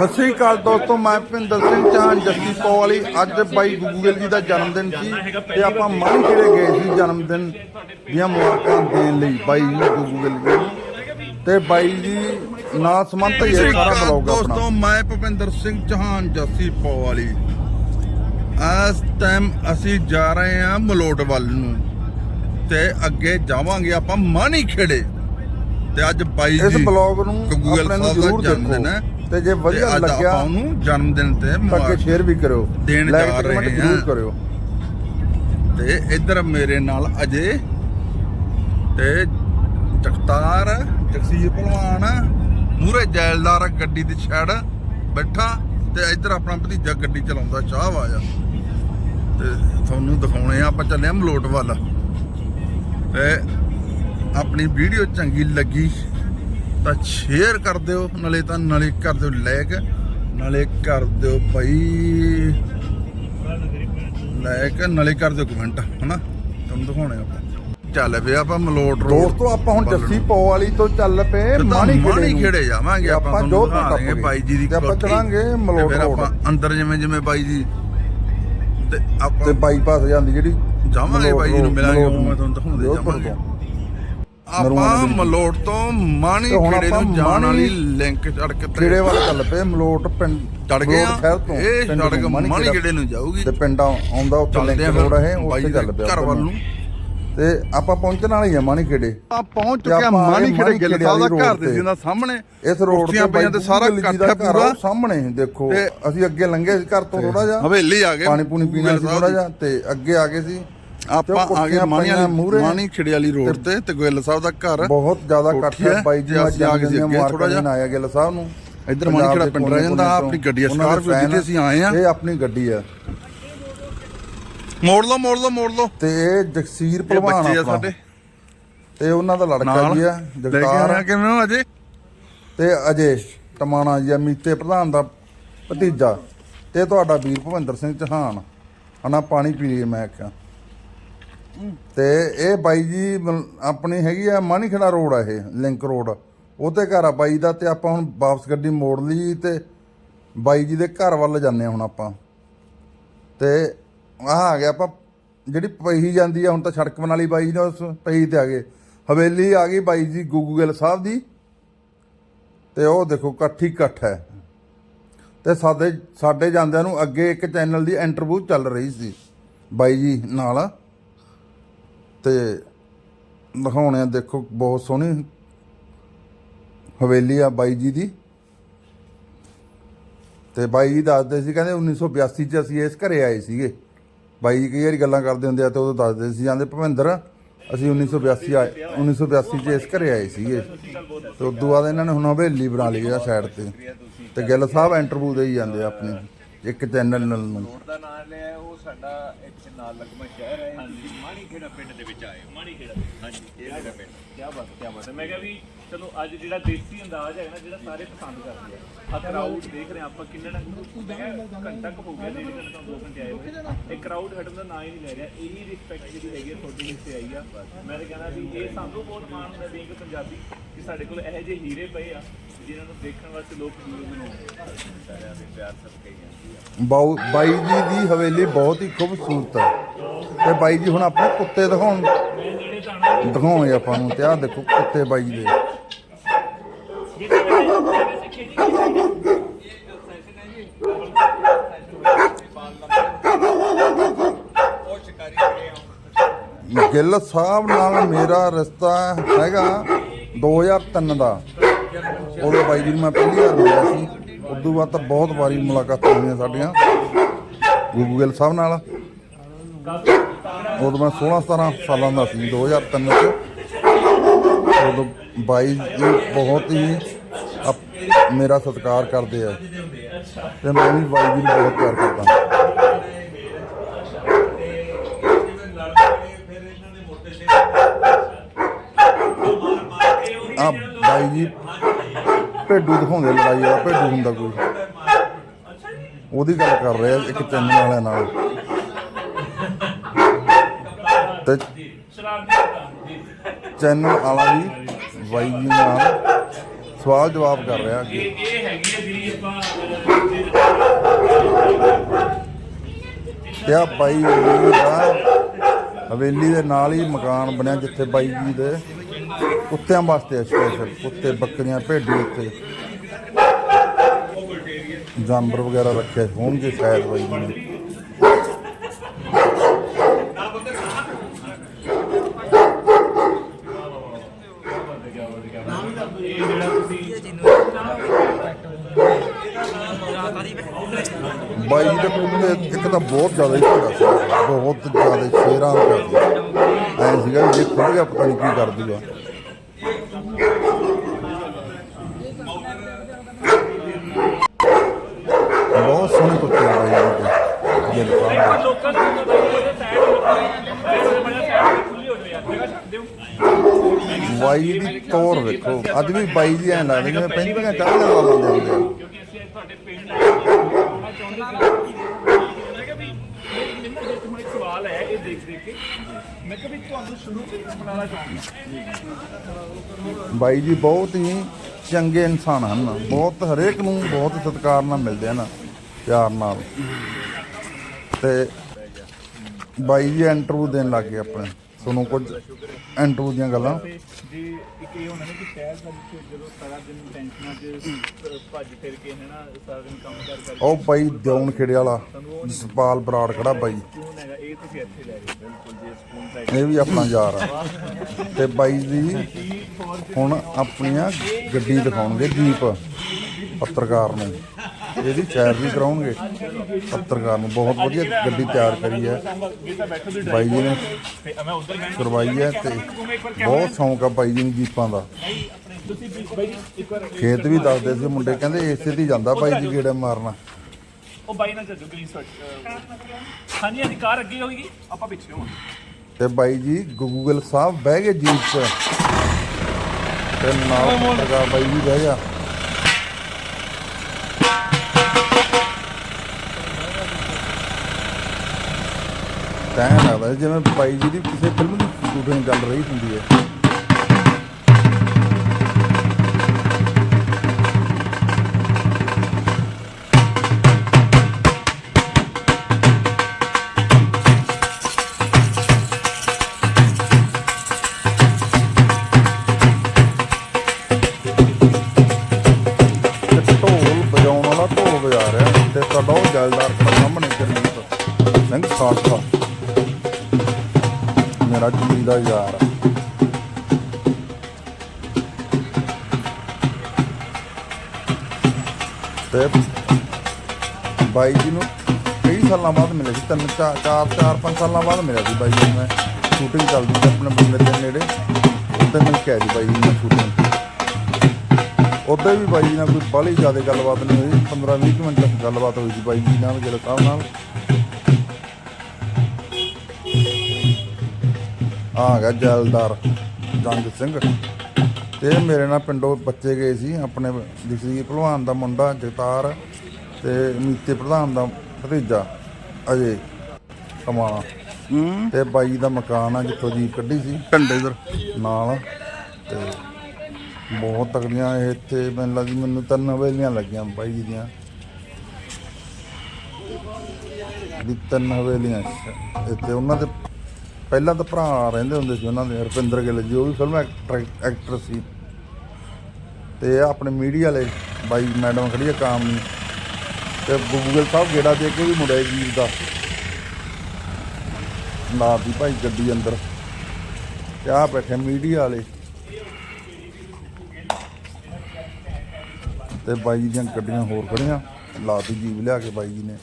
ਸਤਿ ਸ੍ਰੀ ਅਕਾਲ ਦੋਸਤੋ ਮੈਂ ਭਿੰਦਰ ਸਿੰਘ ਚਾਹਨ ਜੱਸੀ ਪੌਵਾਲੀ ਅੱਜ ਬਾਈ ਗੂਗਲ ਜੀ ਦਾ ਜਨਮ ਦਿਨ ਸੀ ਤੇ ਆਪਾਂ ਮਨ ਖੇੜੇ ਗਏ ਸੀ ਜਨਮ ਦਿਨ ਦੀਆਂ ਮੁਬਾਰਕਾਂ ਦੇਣ ਲਈ ਬਾਈ ਗੂਗਲ ਜੀ। ਤੇ ਬਾਈ ਜੀ ਨਾਲ ਸੰਬੰਧ ਹੀ ਹੈ ਸਾਰਾ ਬਲੌਗ ਆਪਣਾ। ਦੋਸਤੋ ਮੈਂ ਭੁਪਿੰਦਰ ਸਿੰਘ ਚਾਹਨ ਜੱਸੀ ਪੌਵਾਲੀ ਇਸ ਟਾਈਮ ਅਸੀਂ ਜਾ ਰਹੇ ਹਾਂ ਮਲੋਟ ਵੱਲ ਨੂੰ ਤੇ ਅੱਗੇ ਜਾਵਾਂਗੇ ਆਪਾਂ ਮਾਣੀ ਖੇੜੇ ਤੇ ਅੱਜ ਬਾਈ ਜੀ ਇਸ ਬਲੌਗ ਨੂੰ ਆਪਣੇ ਨੂੰ ਜ਼ਰੂਰ ਜਨਮ ਦਿਨ ਦੇਖੋ ਹੈ। ਤੇ ਜੇ ਵਧੀਆ ਅੱਜ ਲੱਗਿਆ ਆਪਾਂ ਉਹਨੂੰ ਜਨਮ ਦਿਨ ਤੇ ਤਾਂ ਕਿ ਮੁਬਾਰਕ ਸ਼ੇਅਰ ਵੀ ਕਰਿਓ ਦੇਣ Like ਜਾ comment ਰਹੇ ਜ਼ਰੂਰ ਹਾਂ। ਕਰਿਓ। ਤੇ ਇੱਧਰ ਮੇਰੇ ਨਾਲ ਅਜੇ ਤੇ ਜਗਤਾਰ ਜਗਸੀਰ ਭਲਵਾਨ ਮੂਰੇ ਜੈਲਦਾਰ ਗੱਡੀ ਦੀ ਛੜ ਬੈਠਾ ਤੇ ਇੱਧਰ ਆਪਣਾ ਭਤੀਜਾ ਗੱਡੀ ਚਲਾਉਂਦਾ ਚਾਹ ਆਇਆ ਤੇ ਤੁਹਾਨੂੰ ਦਿਖਾਉਣੇ ਆ ਆਪਾਂ ਚੱਲੇ ਆ ਮਲੋਟ ਵੱਲ। ਤੇ ਆਪਣੀ ਵੀਡੀਓ ਚੰਗੀ ਲੱਗੀ। ਤਾਂ ਸ਼ੇਅਰ ਕਰ ਦਿਓ ਨਾਲੇ ਤਾਂ ਨਾਲੇ ਕਰ ਦਿਓ ਲਾਈਕ ਨਾਲੇ ਕਰ ਦਿਓ ਭਾਈ ਲਾਈਕ ਨਾਲੇ ਕਰ ਦਿਓ ਕਮੈਂਟ ਹਨਾ ਤੁਹਾਨੂੰ ਦਿਖਾਉਣੇ ਆਪਾਂ ਚੱਲ ਪਿਆ ਆਪਾਂ ਮਲੋਟ ਰੋਡ ਦੋਸਤੋ ਆਪਾਂ ਹੁਣ ਜੱਸੀ ਪੌਵਾਲੀ ਤੋਂ ਚੱਲ ਪਏ ਤੇ ਤਾਂ ਮਾਣੀ ਖੇੜੇ ਮਾਣੀ ਨੂੰ। ਖੇੜੇ ਜਾਵਾਂਗੇ ਤੇ ਆਪਾਂ ਤੁਹਾਨੂੰ ਦਿਖਾਵਾਂਗੇ। ਬਾਈ ਜੀ ਦੀ ਤੇ ਆਪਾਂ ਤੇ ਮਲੋਟ ਰੋਡ। ਆਪਾਂ ਅੰਦਰ ਜਿਵੇਂ ਜਿਵੇਂ ਬਾਈ ਜੀ ਤੇ ਤੇ ਆਪਾਂ ਬਾਈਪਾਸ ਜਾਂਦੀ ਜਿਹੜੀ ਜਾਵਾਂਗੇ ਬਾਈ ਜੀ ਨੂੰ ਮਿਲਾਂਗੇ ਉਹ ਮੈਂ ਤੁਹਾਨੂੰ ਦਿਖਾਉਂਦੇ ਜਾਵਾਂਗੇ ਤੋਂ। ਆਪਾਂ ਮਲੋਟ ਤੋਂ ਮਾਣੀ ਤੇ ਖੇੜੇ ਨੂੰ ਆਪਾਂ ਜਾਣ ਵਾਲੀ ਲਿੰਕ ਚੜ ਕੇ ਖੇੜੇ ਵੱਲ ਚੱਲ ਪਏ ਮਲੋਟ ਪਿੰਡ ਚੜ ਗਏ ਆ ਤੋਂ ਇਹ ਸੜਕ ਮਾਣੀ ਖੇੜਾ। ਨੂੰ ਜਾਊਗੀ। ਤੇ ਪਿੰਡ ਆਉਂਦਾ ਉੱਥੇ ਲਿੰਕ ਰੋਡ ਹੈ ਉੱਥੇ ਚੱਲ ਪਿਆ ਘਰ ਵੱਲ ਨੂੰ। ਤੇ ਆਪਾਂ ਪਹੁੰਚਣ ਵਾਲੇ ਹੀ ਆ ਮਾਣੀ ਖੇੜੇ। ਆ ਪਹੁੰਚ ਤੇ ਚੁੱਕਿਆ ਮਾਣੀ ਖੇੜੇ ਗਿੱਲ ਸਾਹਿਬ ਦਾ ਘਰ ਦੇ ਜਿੰਦਾ ਸਾਹਮਣੇ ਇਸ ਰੋਡ ਤੇ ਪਈਆਂ ਤੇ ਸਾਰਾ ਇਕੱਠ ਹੈ ਪੂਰਾ। ਸਾਹਮਣੇ ਦੇਖੋ ਤੇ ਅਸੀਂ ਅੱਗੇ ਲੰਘੇ ਸੀ ਘਰ ਤੋਂ ਥੋੜਾ ਜਿਹਾ। ਹਵੇਲੀ ਆ ਗਏ ਪਾਣੀ ਪੂਣੀ ਪੀਣ ਗੁਰਦੁਆਰਾ ਥੋੜਾ ਜਿਹਾ ਤੇ ਅੱਗੇ ਆ ਗਏ ਸੀ। ਆਪਾਂ ਆ ਗਏ ਕੁਰਸੀਆਂ ਮਾਣੀ ਪਈਆਂ ਵਾਲੀ ਮੂਹਰੇ। ਮਾਣੀ ਖੇੜੇ ਵਾਲੀ ਰੋਡ ਤੇ ਤੇ ਗੋਇਲ ਸਾਹਿਬ ਦਾ ਘਰ ਬਹੁਤ ਜ਼ਿਆਦਾ ਇਕੱਠ ਕੋਠੀ ਹੈ ਬਾਈ ਜੀ ਅੱਜ ਆ ਥੋੜ੍ਹਾ ਮੁਬਾਰਕਾਂ ਜਿਹਾ। ਆਇਆ ਗਿੱਲ ਸਾਹਿਬ ਨੂੰ। ਇੱਧਰ ਮਾਣੀ ਪੰਜਾਬ ਖੇੜਾ ਪਿੰਡ ਰਹਿ ਜਾਂਦਾ ਆਪਣੀ ਗੱਡੀ ਸਕਾਰਪੀਓ ਜਿੱਥੇ ਅਸੀਂ ਆਏ ਆ ਇਹ ਆਪਣੀ ਗੱਡੀ ਆ। ਮੋੜ ਲਓ ਮੋੜ ਲਓ ਮੋੜ ਲਓ। ਤੇ ਇਹ ਜਗਸੀਰ ਭਲਵਾਨ ਬੱਚੇ ਆ ਸਾਡੇ। ਤੇ ਉਹਨਾਂ ਦਾ ਲੜਕਾ ਜੀ ਆ ਕੇ ਜਗਤਾਰ। ਕਿਵੇਂ ਹੋ ਅਜੇ? ਤੇ ਅਜੇ ਟਮਾਣਾ ਜੀ ਮੀਤੇ ਪ੍ਰਧਾਨ ਦਾ ਭਤੀਜਾ। ਤੇ ਤੁਹਾਡਾ ਵੀਰ ਭਵਿੰਦਰ ਸਿੰਘ ਚੌਹਾਨ। ਹਨਾ ਪਾਣੀ ਪੀ ਲਈ ਮੈਂ ਆਖਿਆ। ਤੇ ਇਹ ਬਾਈ ਜੀ ਮਲ- ਆਪਣੀ ਹੈਗੀ ਆ ਮਾਨੀਖੇੜਾ ਰੋਡ ਆ ਇਹ, ਲਿੰਕ ਰੋਡ। ਉਹ ਤੇ ਘਰ ਆ ਬਾਈ ਦਾ ਤੇ ਆਪਾਂ ਹੁਣ ਵਾਪਸ ਗੱਡੀ ਮੋੜ ਲਈ ਤੇ ਬਾਈ ਜੀ ਦੇ ਘਰ ਵੱਲ ਜਾਂਦੇ ਹਾਂ ਹੁਣ ਆਪਾਂ। ਤੇ ਆਹ ਆ ਗਿਆ ਆਪਾਂ, ਜਿਹੜੀ ਪਹੀ ਜਾਂਦੀ ਆ ਹੁਣ ਤਾਂ ਸੜਕ ਬਣਾ ਲਈ ਬਾਈ ਜੀ ਨੇ ਉਸ ਪਹੀ ਤੇ ਆ ਗਏ। ਹਵੇਲੀ ਆ ਗਈ ਬਾਈ ਜੀ ਗੁੱਗੂਗਲ ਸਾਹਿਬ ਦੀ। ਤੇ ਉਹ ਦੇਖੋ ਇਕੱਠੀ ਇਕੱਠ ਹੈ। ਤੇ ਸਾਡੇ ਸਾਡੇ ਜਾਂਦਿਆਂ ਨੂੰ ਅੱਗੇ ਇੱਕ ਚੈਨਲ ਦੀ ਇੰਟਰਵਿਊ ਚੱਲ ਰਹੀ ਸੀ ਬਾਈ ਜੀ ਨਾਲ। ਤੇ ਦਿਖਾਉਣੇ ਆ, ਦੇਖੋ ਬਹੁਤ ਸੋਹਣੀ ਹਵੇਲੀ ਆ ਬਾਈ ਜੀ ਦੀ। ਤੇ ਬਾਈ ਜੀ ਦੱਸਦੇ ਸੀ, ਕਹਿੰਦੇ 1982 ਚ ਅਸੀਂ ਇਸ ਘਰੇ ਆਏ ਸੀਗੇ। ਬਾਈ ਜੀ ਕਈ ਵਾਰੀ ਗੱਲਾਂ ਕਰਦੇ ਹੁੰਦੇ ਆ ਤੇ ਉਦੋਂ ਦੱਸਦੇ ਸੀ, ਜਾਂਦੇ ਭਵਿੰਦਰ, ਅਸੀਂ 1982 ਆਏ 1982 ਚ ਇਸ ਘਰੇ ਆਏ ਸੀਗੇ। ਤੇ ਉਦੋਂ ਬਾਅਦ ਇਹਨਾਂ ਨੇ ਹੁਣ ਹਵੇਲੀ ਬਣਾ ਲਈ ਆ ਸਾਈਡ ਤੇ। ਤੇ ਗਿੱਲ ਸਾਹਿਬ ਇੰਟਰਵਿਊ ਦੇਈ ਜਾਂਦੇ ਆ ਆਪਣੀ। ਇੱਕ ਚੈਨਲ ਨੂੰ। ਰੋਡ ਦਾ ਨਾਮ ਲਿਆ ਉਹ ਸਾਡਾ ਇੱਥੇ ਨਾਲ ਲੱਗਮਾ ਸ਼ਹਿਰ ਹੈ। ਹਾਂਜੀ। ਮਾਣੀ ਖੇੜਾ ਪਿੰਡ ਦੇ ਵਿੱਚ ਆਏ ਮਾਣੀ ਖੇੜਾ ਹਾਂਜੀ ਇਹ ਸਾਡਾ ਪਿੰਡ? ਕੀ ਬਾਤ ਕੀ ਬਾਤ ਹੈ। ਮੈਂ ਕਿਹਾ ਵੀ ਚਲੋ ਅੱਜ ਜਿਹੜਾ ਦੇਸੀ ਅੰਦਾਜ਼ ਹੈ ਨਾ ਜਿਹੜਾ ਸਾਰੇ ਪਸੰਦ ਕਰਦੇ ਆ। ਆ ਕਰਾਊਡ ਦੇਖ ਰਹੇ ਆਪਾਂ ਕਿੰਨਾ ਘੰਟਾ ਕੁ ਹੋ ਗਿਆ ਡੇਢ ਘੰਟਾ ਤੋਂ 2 ਘੰਟੇ ਆਏ ਇਹ ਕਰਾਊਡ ਹਟਣ ਦਾ ਨਾਂ ਹੀ ਨਹੀਂ ਲੈ ਰਿਹਾ। ਇਹੀ ਰਿਸਪੈਕਟ ਜਿਹੜੀ ਹੈਗੀ ਤੁਹਾਡੀ ਹਿੱਸੇ ਆਈ ਆ। ਮੈਂ ਤਾਂ ਕਹਿੰਦਾ ਵੀ ਇਹ ਸਾਨੂੰ ਬਹੁਤ ਮਾਣ ਹੁੰਦਾ ਬੀਂਗ ਪੰਜਾਬੀ ਕਿ ਸਾਡੇ ਕੋਲ ਇਹੋ ਜਿਹੇ ਹੀਰੇ ਪਏ ਆ। ਜਿਨ੍ਹਾਂ ਨੂੰ ਦੇਖਣ ਵਾਸਤੇ ਲੋਕ ਦੂਰੋਂ ਦੂਰੋਂ ਸਾਰਿਆਂ ਦੇ ਪਿਆਰ ਸਦਕੇ ਹੀ ਆਉਂਦੀ ਆ। ਬਾਊ, ਬਾਈ ਜੀ ਦੀ ਹਵੇਲੀ ਬਹੁਤ ਹੀ ਖੂਬਸੂਰਤ ਹੈ ਤੇ ਬਾਈ ਜੀ ਹੁਣ ਆਪਣੇ ਕੁੱਤੇ ਦਿਖਾਉਣ। ਦਿਖਾਉਣਗੇ ਆਪਾਂ ਨੂੰ ਤੇ ਆਹ ਦੇਖੋ ਕੁੱਤੇ ਬਾਈ ਜੀ ਦੇ। ਗਿੱਲ ਸਾਹਿਬ ਨਾਲ ਮੇਰਾ ਰਿਸ਼ਤਾ ਹੈਗਾ 2003 ਦਾ। ਉਦੋਂ ਬਾਈ ਜੀ ਨੂੰ ਮੈਂ ਪਹਿਲੀ ਵਾਰ ਮਿਲਿਆ ਸੀ। ਉਦੋਂ ਬਾਅਦ ਤਾਂ ਬਹੁਤ ਵਾਰੀ ਮੁਲਾਕਾਤਾਂ ਹੋਈਆਂ ਸਾਡੀਆਂ। ਗੁੱਗੂ ਗਿੱਲ ਸਾਹਿਬ ਨਾਲ। ਉਦੋਂ ਮੈਂ 16 17 ਸਾਲਾਂ ਦਾ ਸੀ 2003 ਚ। ਉਦੋਂ ਬਾਈ ਜੀ ਬਹੁਤ ਹੀ ਮੇਰਾ ਸਤਿਕਾਰ ਕਰਦੇ ਆ। ਤੇ ਮੈਂ ਵੀ ਬਾਈ ਜੀ ਨੂੰ ਬਹੁਤ ਪਿਆਰ ਕਰਦਾ। ਆ ਬਾਈ ਜੀ ਭੇਡੂ ਦਿਖਾਉਂਦੇ ਲੜਾਈ ਵਾਲਾ, ਭੇਡੂ ਹੁੰਦਾ ਕੋਈ। ਉਹਦੀ ਗੱਲ ਕਰ ਰਹੇ ਇੱਕ ਚੈਨਲ ਵਾਲਿਆਂ ਨਾਲ। ਤੇ ਚੈਨਲ ਵਾਲਾ ਵੀ, ਬਾਈ ਜੀ ਨਾਲ ਸਵਾਲ ਜਵਾਬ ਕਰ ਰਿਹਾ ਅੱਗੇ। ਇਹ ਹੈਗੀ ਹੈ ਜਿਹੜੀ ਆਪਾਂ ਤੇ ਆ ਬਾਈ ਹਵੇਲੀ ਦਾ ਹਵੇਲੀ ਦੇ ਨਾਲ ਹੀ ਮਕਾਨ ਬਣਿਆ ਜਿੱਥੇ ਬਾਈ ਜੀ ਦੇ ਕੁੱਤਿਆਂ ਵਾਸਤੇ ਸਪੈਸ਼ਲ ਕੁੱਤੇ, ਬੱਕਰੀਆਂ, ਭੇਡਾਂ ਉੱਤੇ। ਜਾਨਵਰ ਵਗੈਰਾ ਰੱਖੇ ਹੋਣਗੇ ਸ਼ਾਇਦ ਬਾਈ ਜੀ। ਬਾਈ ਜੀ ਦੇ ਕੋਲ ਇੱਕ ਤਾਂ ਬਹੁਤ ਜ਼ਿਆਦਾ ਹੀ ਭੜਾ ਸੀ ਬਹੁਤ ਜ਼ਿਆਦਾ ਸ਼ੇਰਾਂ ਦਾ ਐ ਸੀਗਾ ਜੇ ਖੁੱਲ ਗਿਆ, ਪਤਾ ਨਹੀਂ ਕੀ ਕਰ ਦੂਗਾ ਬਹੁਤ ਸੋਹਣੇ ਕੁੱਤੇ ਆ ਬਾਈ ਜੀ ਦੇ ਜੇ ਲਗਾਉਂਦੇ ਲੋਕਾਂ ਨੂੰ ਪਤਾ ਨਹੀਂ ਉਹਦੇ ਸਾਈਡ ਤੇ ਬੜਾ ਸਾਈਡ ਖੁੱਲੀ ਹੋ ਜਾਵੇ ਯਾਰ ਜਗ੍ਹਾ ਛੱਡ ਦਿਓ ਬਾਈ ਦੀ ਵੇਖੋ ਅੱਜ ਵੀ ਬਾਈ ਜੀ ਐਂ ਲੱਗਦੇ ਜਿਵੇਂ ਪੈਂਦੀਆਂ ਚਾਹੀਆਂ ਲਾ ਲੈਂਦੇ ਹੁੰਦੇ ਆ। ਕਿਉਂਕਿ ਅਸੀਂ ਅੱਜ ਤੁਹਾਡੇ ਪਿੰਡ ਆਉਣਾ ਚਾਹੁੰਦੇ ਸੀ। ਮੈਂ ਕਿਹਾ ਵੀ ਮੈਨੂੰ ਜੇ ਤੁਹਾਨੂੰ ਇੱਕ ਸਵਾਲ ਹੈ ਇਹ ਦੇਖ ਦੇਖ ਕੇ। ਮੈਂ ਕਿਹਾ ਵੀ ਤੁਹਾਨੂੰ ਸ਼ੁਰੂ ਤੋਂ ਬਣਾਉਣਾ ਚਾਹੁੰਦਾ ਬਾਈ ਜੀ ਬਹੁਤ ਹੀ ਚੰਗੇ ਇਨਸਾਨ ਹਨ। ਬਹੁਤ ਹਰੇਕ ਨੂੰ ਬਹੁਤ ਸਤਿਕਾਰ ਨਾਲ ਮਿਲਦੇ ਹਨ ਪਿਆਰ ਨਾਲ। ਤੇ ਬਾਈ ਜੀ ਇੰਟਰਵਿਊ ਦੇਣ ਲੱਗ ਆਪਣੇ। ਤੁਹਾਨੂੰ ਕੁਝ ਇੰਟਰਵਿਊ ਦੀਆਂ ਗੱਲਾਂ? ਜੇ ਇੱਕ ਇਹ ਹੋਣਾ ਨਾ ਕਿ ਸ਼ਹਿਰ ਦਾ ਵਿੱਚ ਜਦੋਂ ਸਾਰਾ ਦਿਨ ਟੈਨਸ਼ਨਾਂ 'ਚ ਭੱਜ ਫਿਰ ਕੇ ਹੈ ਨਾ ਸਾਰਾ ਦਿਨ ਕੰਮ ਕਰ ਕਰਕੇ ਉਹ ਬਾਈ ਦਿਉਣ ਖੇੜੇ ਵਾਲਾ ਜਸਪਾਲ ਬਰਾੜ ਖੜਾ ਬਾਈ। ਇਹ ਤੁਸੀਂ ਇੱਥੇ ਲੈ ਰਹੇ ਹੋ। ਬਿਲਕੁਲ ਜੇ ਸਕੂਨ ਦਾ ਇਹ ਵੀ ਆਪਣਾ ਯਾਰ ਆ। ਤੇ ਬਾਈ ਜੀ ਹੁਣ ਆਪਣੀਆਂ ਗੱਡੀ ਦਿਖਾਉਣਗੇ ਜੀਪ ਪੱਤਰਕਾਰ ਨੂੰ। ਇਹਦੀ ਚੈਰ ਵੀ ਕਰਾਉਣਗੇ। ਪੱਤਰਕਾਰ ਨੂੰ ਬਹੁਤ ਵਧੀਆ ਗੱਡੀ ਤਿਆਰ ਕਰੀ ਹੈ। ਬਾਈ ਜੀ ਨੇ ਤੇ ਮੈਂ ਉਧਰ ਮੈਂ ਕਰਵਾਈ ਹੈ ਤੇ ਬਹੁਤ ਸ਼ੌਂਕ ਆ ਬਾਈ ਜੀ ਨੂੰ ਜੀਪਾਂ ਦਾ। ਖੇਤ ਵੀ ਦੱਸਦੇ ਸੀ ਮੁੰਡੇ ਕਹਿੰਦੇ ਇਸੇ ਦੀ ਜਾਂਦਾ ਬਾਈ ਜੀ ਗੇੜਾ ਮਾਰਨਾ। ਉਹ ਬਾਈ ਨਾਲ ਚੱਲੋ ਗ੍ਰੀਨ ਸਵੈਟ ਹਾਂਜੀ ਹਾਂਜੀ ਕਾਰ ਅੱਗੇ ਹੋਏਗੀ। ਆਪਾਂ ਪਿੱਛੇ ਹੋਵਾਂਗੇ। ਤੇ ਬਾਈ ਜੀ ਗੂਗਲ ਸਾਹਿਬ ਬਹਿ ਗਏ ਜੀਪ 'ਚ। ਤੇ ਨਾਲ ਪੱਤਰਕਾਰ ਬਾਈ ਜੀ ਬਹਿ ਗਿਆ। ਤੈਂ ਲੱਗਦਾ ਜਿਵੇਂ ਬਾਈ ਜੀ ਦੀ ਕਿਸੇ ਫਿਲਮ ਦੀ ਸ਼ੂਟਿੰਗ ਚੱਲ ਰਹੀ ਹੁੰਦੀ ਹੈ। ਦਾ ਯਾਰ। ਤੇ ਬਾਈ ਜੀ ਨੂੰ ਕਈ ਸਾਲਾਂ ਬਾਅਦ ਮਿਲੇ ਸੀ, ਤਿੰਨ, ਚਾਰ ਚਾਰ ਪੰਜ ਸਾਲਾਂ ਬਾਅਦ ਮਿਲਿਆ ਸੀ ਬਾਈ ਜੀ ਨੂੰ ਮੈਂ। ਸ਼ੂਟਿੰਗ ਚੱਲਦੀ ਸੀ ਆਪਣੇ ਬੰਦੇ ਦੇ ਨੇੜੇ। ਉੱਥੇ ਮਿਲ ਕੇ ਆਇਆ ਬਾਈ ਜੀ ਨਾਲ ਸ਼ੂਟਿੰਗ ਉੱਦਾਂ ਵੀ ਬਾਈ ਜੀ ਨਾਲ ਕੋਈ ਬਾਹਲੀ ਜ਼ਿਆਦਾ ਗੱਲਬਾਤ ਨਹੀਂ ਹੋਈ 15 20 ਮਿੰਟ ਤੱਕ ਗੱਲਬਾਤ ਹੋਈ ਸੀ ਬਾਈ ਜੀ ਨਾਲ, ਗਿਲ ਸਾਹਿਬ ਨਾਲ। ਆ ਗਿਆ ਜੈਲਦਾਰ ਜੰਗ ਸਿੰਘ। ਤੇ ਮੇਰੇ ਨਾਲ ਪਿੰਡੋਂ ਬੱਚੇ ਗਏ ਸੀ ਆਪਣੇ ਦਿਸੀ ਭਲਵਾਨ ਦਾ ਮੁੰਡਾ ਜਗਤਾਰ ਤੇ ਮੀਤੇ ਪ੍ਰਧਾਨ ਦਾ ਭਤੀਜਾ ਅਜੇ ਕਮਾਣਾ ਤੇ ਬਾਈ ਦਾ ਮਕਾਨ ਆ ਜਿੱਥੋਂ ਜੀਪ ਕੱਢੀ ਸੀ। ਢੰਡੇ ਇਧਰ। ਨਾਲ ਤੇ ਬਹੁਤ ਤਕੜੀਆਂ ਇੱਥੇ ਮੈਨੂੰ ਲੱਗਦੀ ਮੈਨੂੰ ਤਿੰਨ ਹਵੇਲੀਆਂ ਲੱਗੀਆਂ ਬਾਈ ਜੀ ਦੀਆਂ। ਵੀ ਤਿੰਨ ਹਵੇਲੀਆਂ। ਇੱਥੇ ਉਹਨਾਂ ਦੇ ਪਹਿਲਾਂ ਤਾਂ ਭਰਾ ਰਹਿੰਦੇ ਹੁੰਦੇ ਸੀ ਉਹਨਾਂ ਦੇ, ਰੁਪਿੰਦਰ ਗਿੱਲ ਜੀ, ਉਹ ਵੀ ਫਿਲਮ ਐਕਟਰ ਐਕਟਰ ਸੀ। ਤੇ ਆਪਣੇ ਮੀਡੀਆ ਵਾਲੇ, ਬਾਈ ਮੈਡਮ ਖੜੀ ਆ ਕਾਮਨੀ ਤੇ ਗੂਗਲ ਸਾਹਿਬ ਗੇੜਾ ਦੇ ਕੇ ਵੀ ਮੁੰਡਾ ਵੀਰ ਦਾ। ਲਾ ਦੀ ਭਾਈ ਗੱਡੀ ਅੰਦਰ। ਤੇ ਆ ਬੈਠੇ ਮੀਡੀਆ ਵਾਲੇ। ਤੇ ਬਾਈ ਜੀ ਦੀਆਂ ਗੱਡੀਆਂ ਹੋਰ ਖੜੀਆਂ। ਲਾਤੀ ਜੀਵ ਲਿਆ ਕੇ ਬਾਈ ਜੀ ਨੇ।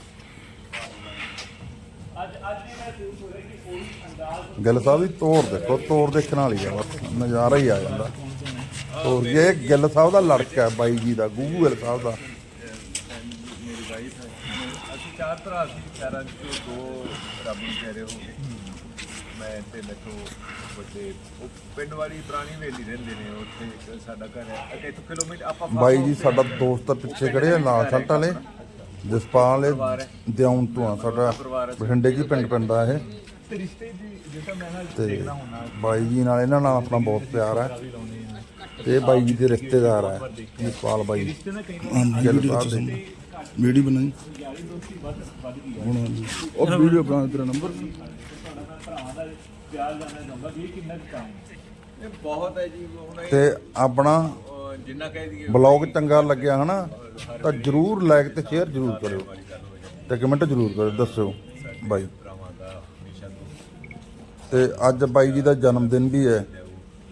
ਗਿੱਲ ਸਾਹਿਬ ਦੀ ਤੋਰ ਦੇਖੋ ਤੋਰ ਦੇਖਣ ਵਾਲੀ ਆ ਬਸ ਨਜ਼ਾਰਾ ਹੀ ਆ ਜਾਂਦਾ। ਤੋਰ ਜੇ ਗਿੱਲ ਸਾਹਿਬ ਦਾ ਲੜਕਾ ਹੈ ਬਾਈ ਜੀ ਦਾ ਗੂਗੂ ਗਿੱਲ ਸਾਹਿਬ ਦਾ। ਅਸੀਂ ਚਾਰ ਭਰਾ ਸੀ ਚਾਰਾਂ ਚੋਂ ਦੋ ਰੱਬ ਨੂੰ ਪਿਆਰੇ ਹੋ ਗਏ। ਮੈਂ ਤੇ ਮੈਥੋਂ ਵੱਡੇ ਉਹ ਪਿੰਡ ਵਾਲੀ ਪੁਰਾਣੀ ਹਵੇਲੀ ਰਹਿੰਦੇ ਨੇ ਉੱਥੇ ਇੱਕ ਸਾਡਾ ਘਰ ਹੈ। ਅੱਗੇ ਤੋਂ ਕਿਲੋਮੀਟਰ ਆਪਾਂ ਬਾਈ ਜੀ ਸਾਡਾ ਦੋਸਤ ਪਿੱਛੇ ਖੜੇ ਆ ਲਾਲ ਸ਼ਰਟ ਵਾਲੇ। ਜਸਪਾਲ ਇਹ ਦਿਉਣ ਤੋਂ ਆ ਸਾਡਾ ਬਠਿੰਡੇ ਕੀ ਪਿੰਡ ਪੈਂਦਾ ਇਹ? ਤੇ ਰਿਸ਼ਤੇ ਮੈਂ ਨਾਲ ਤੇ ਬਾਈ ਜੀ ਨਾਲ ਇਹਨਾਂ ਨਾਲ ਆਪਣਾ ਬਹੁਤ ਪਿਆਰ ਹੈ। ਤੇ ਇਹ ਬਾਈ ਜੀ ਦੇ ਰਿਸ਼ਤੇਦਾਰ ਹੈ ਜਸਪਾਲ ਬਾਈ। ਦੇ। ਵੀਡੀਓ ਬਣਾਈ ਹੁਣ ਉਹ ਵੀਡੀਓ ਬਣਾ ਤੇਰਾ ਨੰਬਰ ਜੀ ਤੇ ਆਪਣਾ ਜਿੰਨਾ ਕਹਿ ਦਈਏ ਬਲੌਗ ਚੰਗਾ ਲੱਗਿਆ ਹਨਾ ਤਾਂ ਜਰੂਰ ਲਾਈਕ ਤੇ ਸ਼ੇਅਰ ਜਰੂਰ ਕਰਿਓ। ਤੇ ਕਮੈਂਟ ਜਰੂਰ ਕਰਿਓ ਦੱਸਿਓ। ਬਾਈ। ਤੇ ਅੱਜ ਬਾਈ ਜੀ ਦਾ ਜਨਮ ਦਿਨ ਵੀ ਹੈ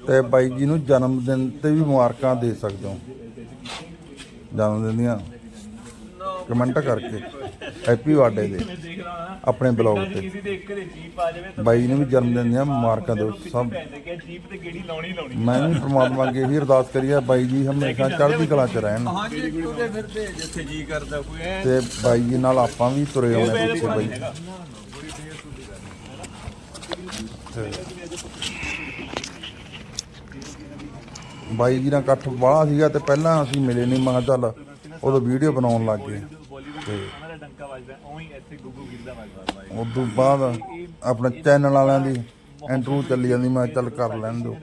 ਤੇ ਬਾਈ ਜੀ ਨੂੰ ਜਨਮ ਦਿਨ ਤੇ ਵੀ ਮੁਬਾਰਕਾਂ ਦੇ ਸਕਦੇ ਹੋ। ਜਨਮ ਦਿਨ ਦੀਆਂ ਕਮੈਂਟ ਕਰਕੇ। ਹੈਪੀ ਬਰਥਡੇ ਦੇ। ਹਾਂ। ਆਪਣੇ ਬਲੌਗ ਤੇ। ਕਿਸੇ ਦੇ ਇੱਕ ਦੇ ਜੀਪ ਆ ਜਾਵੇ ਤਾਂ ਬਾਈ ਨੂੰ ਵੀ ਜਨਮ ਦਿਨ ਦੀਆਂ ਮੁਬਾਰਕਾਂ ਦਿਓ ਸਭ। ਪੈਂਦੇ ਕਿ ਜੀਪ ਤੇ ਕਿਹੜੀ ਲਾਉਣੀ ਲਾਉਣੀ। ਮੈਂ ਵੀ ਪ੍ਰਮਾਤਮਾ ਅੱਗੇ ਵੀ ਅਰਦਾਸ ਕਰੀਏ ਬਾਈ ਜੀ ਹਮੇਸ਼ਾ ਚੜ੍ਹਦੀ ਕਲਾ 'ਚ ਰਹਿਣ। ਹਾਂ ਜੀ ਤੁਰੇ ਫਿਰਦੇ ਜਿੱਥੇ ਜੀ ਕਰਦਾ ਕੋਈ ਐ ਤੇ ਬਾਈ ਜੀ ਨਾਲ ਆਪਾਂ ਵੀ ਤੁਰੇ ਆਉਣੇ ਪਿੱਛੇ ਬਾਈ। ਬਾਈ ਜੀ ਨਾਲ ਇਕੱਠ ਬਾਹਲਾ ਸੀਗਾ ਤੇ ਪਹਿਲਾਂ ਅਸੀਂ ਮਿਲੇ ਨਹੀਂ ਮੈਂ ਚੱਲ ਉਦੋਂ ਵੀਡੀਓ ਬਣਾਉਣ ਲੱਗ ਗਏ। ਉਹਨਾਂ ਦਾ ਡੰਕਾ ਵੱਜਦਾ ਉਹੀ ਇੱਥੇ ਗੁੱਗੂ ਗਿਰਦਾ ਵੱਜਦਾ ਉਸ ਤੋਂ ਬਾਅਦ ਆਪਣੇ ਚੈਨਲ ਵਾਲਿਆਂ ਦੀ ਇੰਟਰਵਿਊ ਚੱਲੀ ਜਾਂਦੀ ਮੈਂ ਚੱਲ ਕਰ ਲੈਣ ਦਿਓ।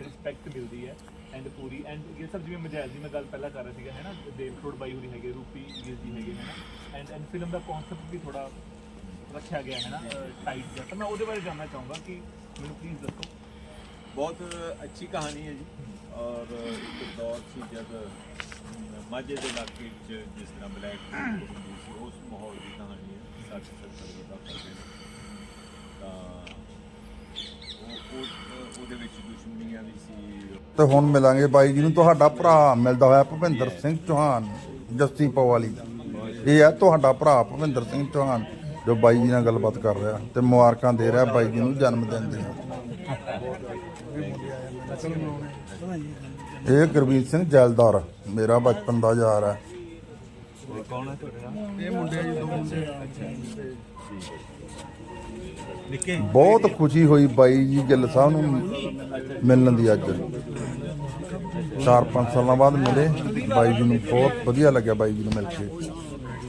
ਰਿਸਪੈਕਟ ਮਿਲਦੀ ਹੈ ਐਂਡ ਪੂਰੀ ਐਂਡ ਇਹ ਸਭ ਜਿਵੇਂ ਮਜਾਜ ਦੀ ਮੈਂ ਗੱਲ ਪਹਿਲਾਂ ਕਰ ਰਿਹਾ ਸੀਗਾ ਹੈ ਨਾ? ਦੇਵ ਫਰੋਡ ਬਾਈ ਹੋਰੀ ਹੈਗੇ ਰੂਪੀ ਗਿਲ ਜੀ ਹੈਗੇ ਹੈ ਨਾ? ਐਂਡ ਐਂਡ ਫਿਲਮ ਦਾ ਕਨਸੈਪਟ ਵੀ ਥੋੜਾ ਰੱਖਿਆ ਗਿਆ ਹੈ ਨਾ? ਟਾਈਟ ਜਿਹਾ। ਤਾਂ ਮੈਂ ਉਹਦੇ ਬਾਰੇ ਜਾਣਨਾ ਚਾਹੂੰਗਾ ਕਿ ਮੈਨੂੰ ਪਲੀਜ਼ ਦੱਸੋ। ਬਹੁਤ ਅੱਛੀ ਕਹਾਣੀ ਹੈ ਜੀ। ਔਰ ਇੱਕ ਦੌਰ ਸੀ ਜਦ ਅਮ, ਮਾਝੇ ਦੇ ਇਲਾਕੇ 'ਚ ਜਿਸ ਤਰ੍ਹਾਂ ਬਲੈਕ ਹੁੰਦੀ ਸੀ ਉਸ ਮਾਹੌਲ ਦੀ ਕਹਾਣੀ ਹੈ 60 70 ਦਾ ਫ਼ਰਕ ਹੈ। ਤਾਂ ਉਹ ਉਹ ਉਹਦੇ ਵਿੱਚ ਦੁਸ਼ਮਣੀਆਂ ਵੀ ਸੀ। ਤੇ ਹੁਣ ਮਿਲਾਂਗੇ ਬਾਈ ਜੀ ਨੂੰ ਤੁਹਾਡਾ ਭਰਾ ਮਿਲਦਾ ਹੋਇਆ ਭੁਪਿੰਦਰ ਸਿੰਘ ਚੌਹਾਨ ਜੱਸੀ ਪਵਾਲੀ ਇਹ ਹੈ ਤੁਹਾਡਾ ਭਰਾ ਭੁਪਿੰਦਰ ਸਿੰਘ ਚੌਹਾਨ। ਜੋ ਬਾਈ ਜੀ ਨਾਲ ਗੱਲਬਾਤ ਕਰ ਰਿਹਾ ਤੇ ਮੁਬਾਰਕਾਂ ਦੇ ਰਿਹਾ ਬਾਈ ਜੀ ਨੂੰ ਜਨਮ ਦਿਨ ਦੀਆਂ। ਇਹ ਗੁਰਬੀਰ ਸਿੰਘ ਜੈਲਦਾਰ, ਮੇਰਾ ਬਚਪਨ ਦਾ ਯਾਰ ਹੈ। ਕੌਣ ਹੈ ਤੁਹਾਡੇ ਇਹ ਮੁੰਡੇ ਜੀ ਦੋ ਮੁੰਡੇ ਨਿੱਕੇ ਬਹੁਤ ਖੁਸ਼ੀ ਹੋਈ ਬਾਈ ਜੀ ਗਿੱਲ ਸਾਹਿਬ ਨੂੰ ਮਿਲਣ ਦੀ ਅੱਜ। 4-5 ਸਾਲਾਂ ਬਾਅਦ ਮਿਲੇ, ਬਾਈ ਜੀ ਨੂੰ ਬਹੁਤ ਵਧੀਆ ਲੱਗਿਆ ਬਾਈ ਜੀ ਨੂੰ ਮਿਲ ਕੇ।